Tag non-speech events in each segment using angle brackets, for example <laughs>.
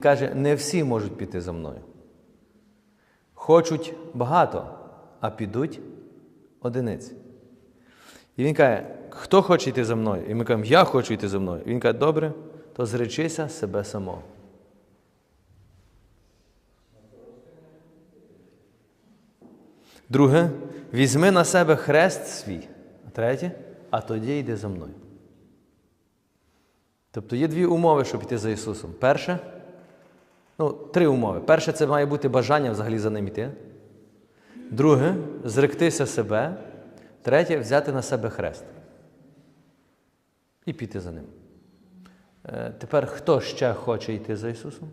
Каже, не всі можуть піти за мною. Хочуть багато, а підуть одиниці. І він каже, хто хоче йти за мною? І ми кажемо, я хочу йти за мною. І він каже, добре, то зречися себе самого. Друге, візьми на себе хрест свій. Третє, а тоді йди за мною. Тобто є дві умови, щоб йти за Ісусом. Перше, ну, три умови. Перше, це має бути бажання взагалі за ним йти. Друге, зректися себе. Третє взяти на себе хрест. І піти за ним. Е, Тепер хто ще хоче йти за Ісусом?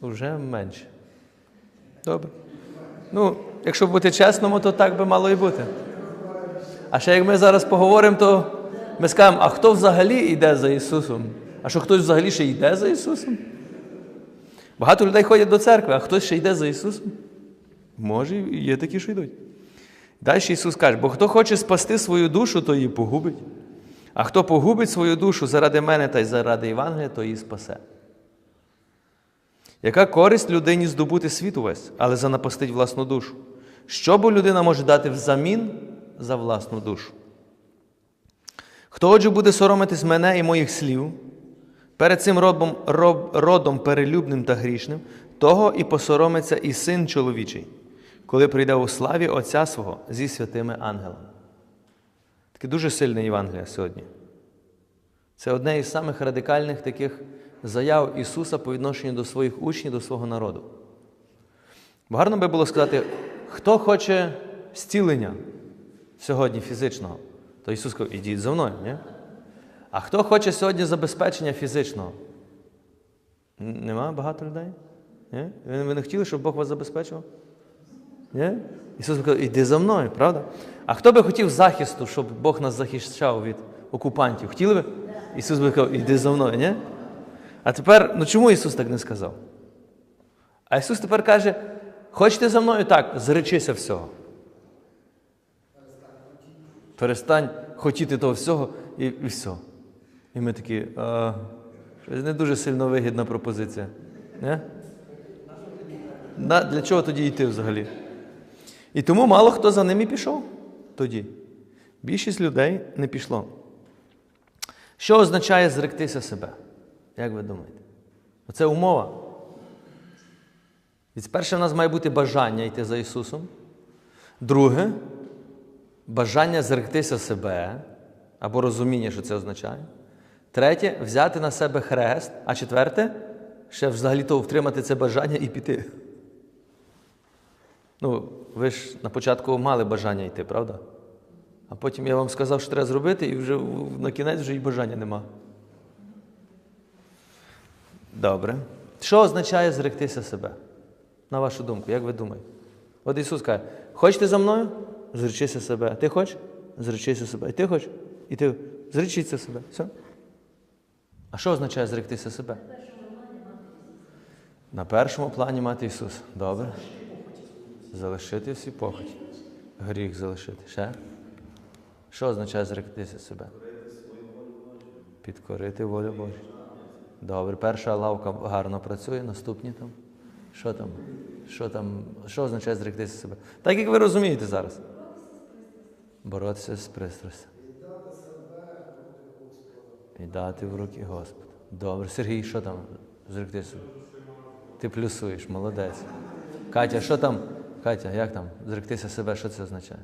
Уже менше. Добре. Ну, якщо бути чесному, то так би мало і бути. А ще як ми зараз поговоримо, то ми скажемо, а хто взагалі йде за Ісусом? А що хтось взагалі ще йде за Ісусом? Багато людей ходять до церкви, а хтось ще йде за Ісусом? Може, є такі, що йдуть. Далі Ісус каже, бо хто хоче спасти свою душу, то її погубить. А хто погубить свою душу заради мене та й заради Євангелія, то її спасе. Яка користь людині здобути світ увесь, але занапастить власну душу? Що бо людина може дати взамін за власну душу? Хто отже буде соромитись мене і моїх слів, перед цим родом, роб, родом перелюбним та грішним, того і посоромиться і син чоловічий, коли прийде у славі Отця свого зі святими ангелами. Таке дуже сильне Євангеліє сьогодні. Це одне із самих радикальних таких заяв Ісуса по відношенню до своїх учнів, до свого народу. Бо гарно би було сказати, хто хоче зцілення сьогодні фізичного, то Ісус сказав, ідіть за мною. Ні? А хто хоче сьогодні забезпечення фізичного? Нема багато людей? Ні? Ви не хотіли, щоб Бог вас забезпечував? Ні? Ісус сказав, іди за мною, правда? А хто би хотів захисту, щоб Бог нас захищав від окупантів? Хотіли би? Ісус би сказав, іди за мною, ні? А тепер, ну чому Ісус так не сказав? А Ісус тепер каже: хочете за мною так, зречися всього. Перестань хотіти того всього і, і все. І ми такі, а, щось не дуже сильно вигідна пропозиція. Не? Для чого тоді йти взагалі? І тому мало хто за ними пішов тоді. Більшість людей не пішло. Що означає зректися себе? Як ви думаєте? Оце умова. І перше, в нас має бути бажання йти за Ісусом. Друге, бажання зректися себе, або розуміння, що це означає. Третє взяти на себе хрест. А четверте, ще взагалі-то втримати це бажання і піти. Ну, ви ж на початку мали бажання йти, правда? А потім я вам сказав, що треба зробити, і вже на кінець вже і бажання нема. Добре. Що означає зректися себе? На вашу думку, як ви думаєте? От Ісус каже, хочете за мною? Зречися себе. Ти хочеш? Зречися себе. І ти хочеш? І ти зречіться себе. Все. А що означає зректися себе? На першому плані мати Ісус. Добре. Залишити всі похоті. Гріх залишити. Ще? Що означає зректися себе? Підкорити волю Божу. Добре, перша лавка гарно працює, наступні там. Що там? Що там? Що означає зректися себе? Так як ви розумієте зараз. Боротися з пристрастю. І дати в руки Господа. Добре, Сергій, що там? Зректися себе? Ти плюсуєш, молодець. Катя, що там? Катя, як там? Зректися себе, що це означає?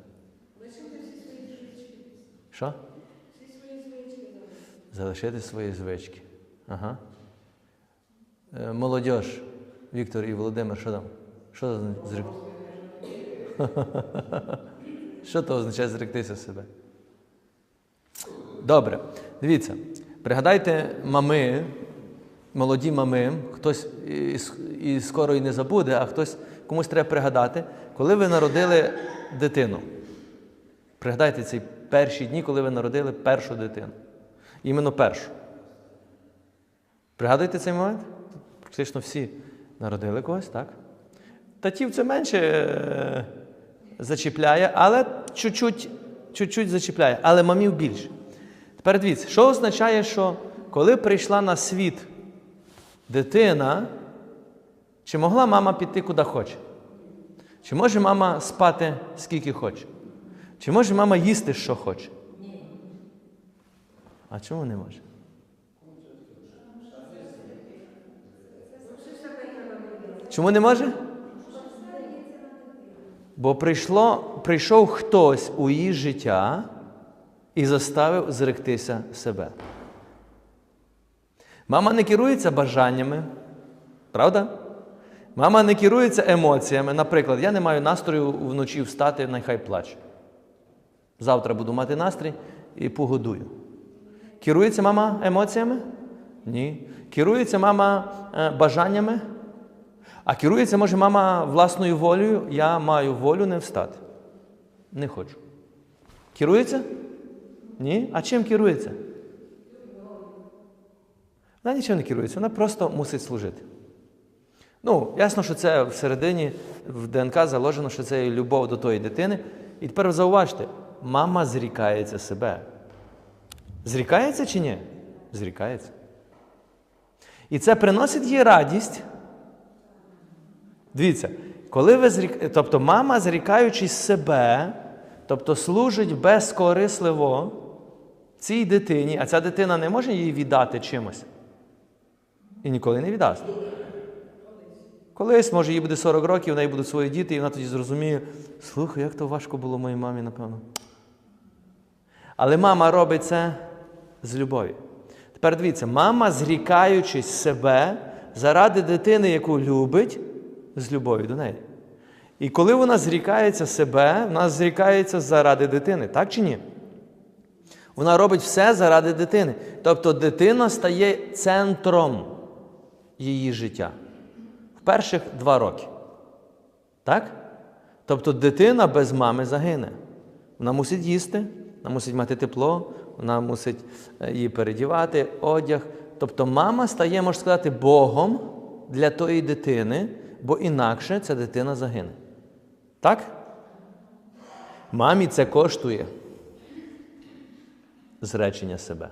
Що? Залишити свої звички. Ага. Е, Віктор і Володимир, що там? Що за зрек... <laughs> Що то означає зректися себе? Добре. Дивіться, пригадайте мами, молоді мами, хтось і, скоро і не забуде, а хтось комусь треба пригадати, коли ви народили дитину. Пригадайте ці перші дні, коли ви народили першу дитину. Іменно першу. Пригадуєте цей момент? Практично всі народили когось, так? Татів це менше е, зачіпляє, але чуть-чуть зачіпляє, але мамів більше. Тепер дивіться, що означає, що коли прийшла на світ дитина, чи могла мама піти куди хоче? Чи може мама спати скільки хоче? Чи може мама їсти, що хоче? А чому не може? Чому не може? Бо прийшло, прийшов хтось у її життя і заставив зректися себе. Мама не керується бажаннями, правда? Мама не керується емоціями. Наприклад, я не маю настрою вночі встати, нехай плаче. Завтра буду мати настрій і погодую. Керується мама емоціями? Ні. Керується мама е, бажаннями? А керується, може, мама власною волею, я маю волю не встати. Не хочу. Керується? Ні? А чим керується? Вона нічим не керується, вона просто мусить служити. Ну, ясно, що це всередині в ДНК заложено, що це любов до тої дитини. І тепер зауважте, мама зрікається себе. Зрікається чи ні? Зрікається. І це приносить їй радість. Дивіться, коли ви зрік... тобто мама, зрікаючись себе, тобто служить безкорисливо цій дитині, а ця дитина не може її віддати чимось. І ніколи не віддасть. Колись, може, їй буде 40 років, в неї будуть свої діти, і вона тоді зрозуміє, слухай, як то важко було моїй мамі, напевно. Але мама робить це з любові. Тепер дивіться, мама, зрікаючись себе заради дитини, яку любить, з любов'ю до неї. І коли вона зрікається себе, вона зрікається заради дитини, так чи ні? Вона робить все заради дитини. Тобто дитина стає центром її життя в перших два роки. Так? Тобто дитина без мами загине. Вона мусить їсти, вона мусить мати тепло, вона мусить е, її передівати, одяг. Тобто мама стає, можна сказати, Богом для тої дитини, бо інакше ця дитина загине. Так? Мамі це коштує зречення себе.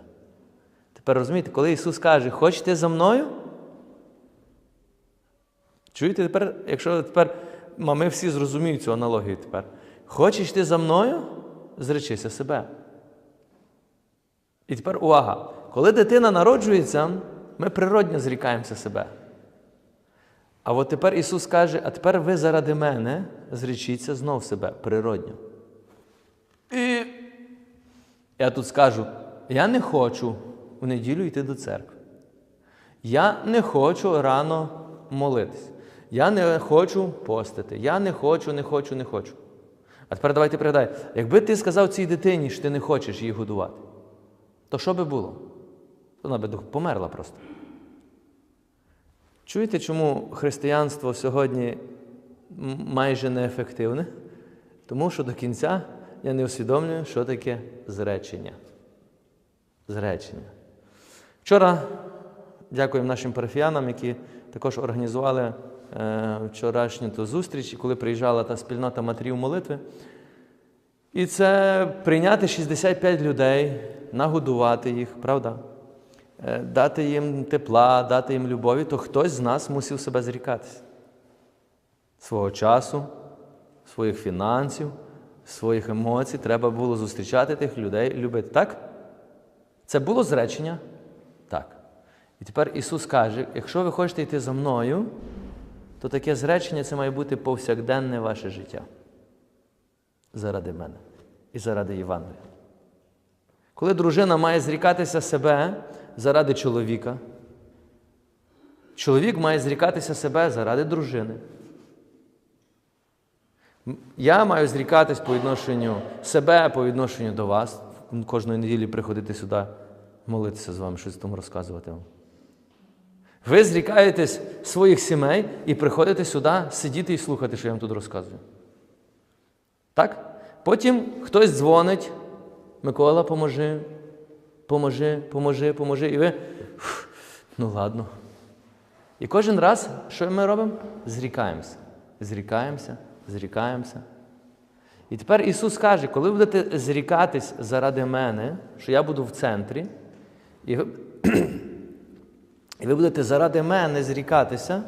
Тепер розумієте, коли Ісус каже, хочете за мною? Чуєте, тепер, якщо тепер ми всі зрозуміють цю аналогію тепер. Хочеш ти за мною? Зречися себе. І тепер увага. Коли дитина народжується, ми природньо зрікаємося себе. А от тепер Ісус каже, а тепер ви заради мене зречіться знов себе природньо. І я тут скажу, я не хочу у неділю йти до церкви. Я не хочу рано молитись. Я не хочу постити. Я не хочу, не хочу, не хочу. А тепер давайте пригадай, якби ти сказав цій дитині, що ти не хочеш її годувати, то що би було? Вона би померла просто. Чуєте, чому християнство сьогодні майже неефективне? Тому що до кінця я не усвідомлюю, що таке зречення. Зречення. Вчора дякуємо нашим парафіянам, які також організували е, вчорашню ту зустріч, коли приїжджала та спільнота матерів молитви. І це прийняти 65 людей, нагодувати їх, правда? Е, дати їм тепла, дати їм любові, то хтось з нас мусив себе зрікатися. Свого часу, своїх фінансів, своїх емоцій треба було зустрічати тих людей, любити. Так? Це було зречення? Так. І тепер Ісус каже: якщо ви хочете йти за мною, то таке зречення це має бути повсякденне ваше життя. Заради мене і заради Євангелія. Коли дружина має зрікатися себе заради чоловіка, чоловік має зрікатися себе заради дружини. Я маю зрікатись по відношенню себе, по відношенню до вас. Кожної неділі приходити сюди, молитися з вами, щось тому розказувати вам. Ви зрікаєтесь своїх сімей і приходите сюди сидіти і слухати, що я вам тут розказую. Так? Потім хтось дзвонить, Микола, поможи, поможи, поможи, поможи. І ви. Ну ладно. І кожен раз, що ми робимо? Зрікаємося. Зрікаємося, зрікаємося. І тепер Ісус каже, коли ви будете зрікатись заради мене, що я буду в центрі, і ви, <clears throat> і ви будете заради мене зрікатися,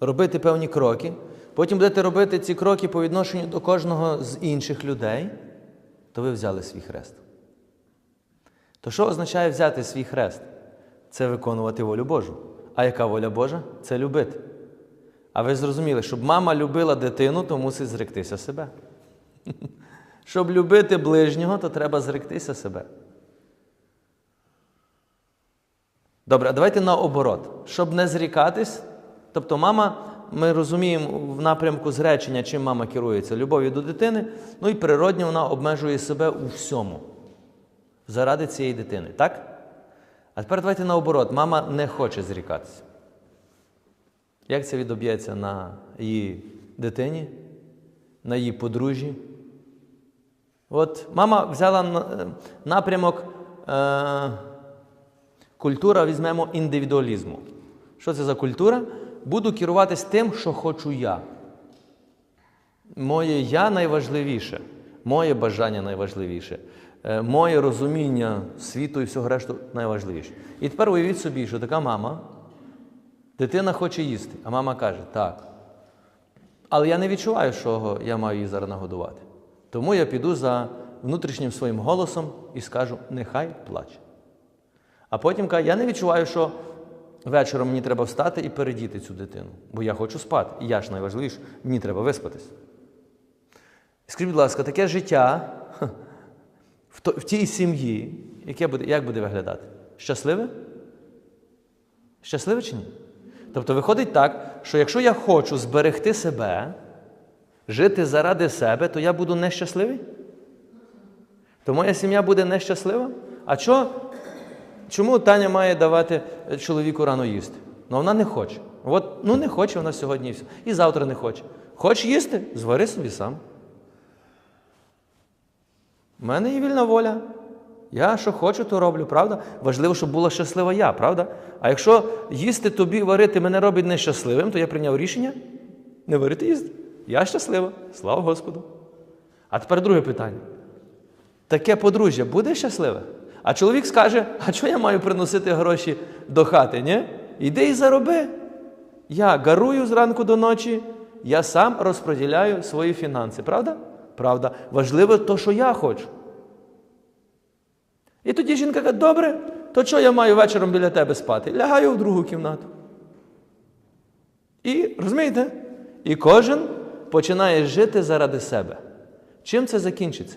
робити певні кроки, потім будете робити ці кроки по відношенню до кожного з інших людей, то ви взяли свій хрест. То що означає взяти свій хрест? Це виконувати волю Божу. А яка воля Божа? Це любити. А ви зрозуміли, щоб мама любила дитину, то мусить зректися себе. <laughs> Щоб любити ближнього, то треба зректися себе. Добре, а давайте наоборот. Щоб не зрікатись, тобто мама, ми розуміємо в напрямку зречення, чим мама керується любов'ю до дитини, ну і природньо вона обмежує себе у всьому заради цієї дитини, так? А тепер давайте наоборот, мама не хоче зрікатися. Як це відоб'ється на її дитині, на її подружжі? От мама взяла напрямок е, культура, візьмемо індивідуалізму. Що це за культура? Буду керуватись тим, що хочу я. Моє я найважливіше, моє бажання найважливіше, е, моє розуміння світу і всього решту найважливіше. І тепер уявіть собі, що така мама, дитина хоче їсти, а мама каже, так. Але я не відчуваю, що я маю її зараз нагодувати. Тому я піду за внутрішнім своїм голосом і скажу, нехай плаче. А потім каже, я не відчуваю, що вечором мені треба встати і передіти цю дитину, бо я хочу спати. І я ж найважливіше, мені треба виспатись. Скажіть, будь ласка, таке життя в, тій сім'ї, яке буде, як буде виглядати? Щасливе? Щасливе чи ні? Тобто виходить так, що якщо я хочу зберегти себе, жити заради себе, то я буду нещасливий? То моя сім'я буде нещаслива? А чо, чому Таня має давати е, чоловіку рано їсти? Ну вона не хоче. От, ну не хоче вона сьогодні і все. І завтра не хоче. Хочеш їсти? Звари собі сам. У мене є вільна воля. Я що хочу, то роблю, правда? Важливо, щоб була щаслива я, правда? А якщо їсти тобі, варити мене робить нещасливим, то я прийняв рішення не варити їсти. Я щаслива. Слава Господу. А тепер друге питання. Таке подружжя буде щасливе? А чоловік скаже: а чого я маю приносити гроші до хати? Ні? Іди і зароби. Я гарую зранку до ночі, я сам розподіляю свої фінанси. Правда? Правда. Важливо то, що я хочу. І тоді жінка каже, добре, то що я маю вечором біля тебе спати? Лягаю в другу кімнату. І розумієте? І кожен починає жити заради себе. Чим це закінчиться?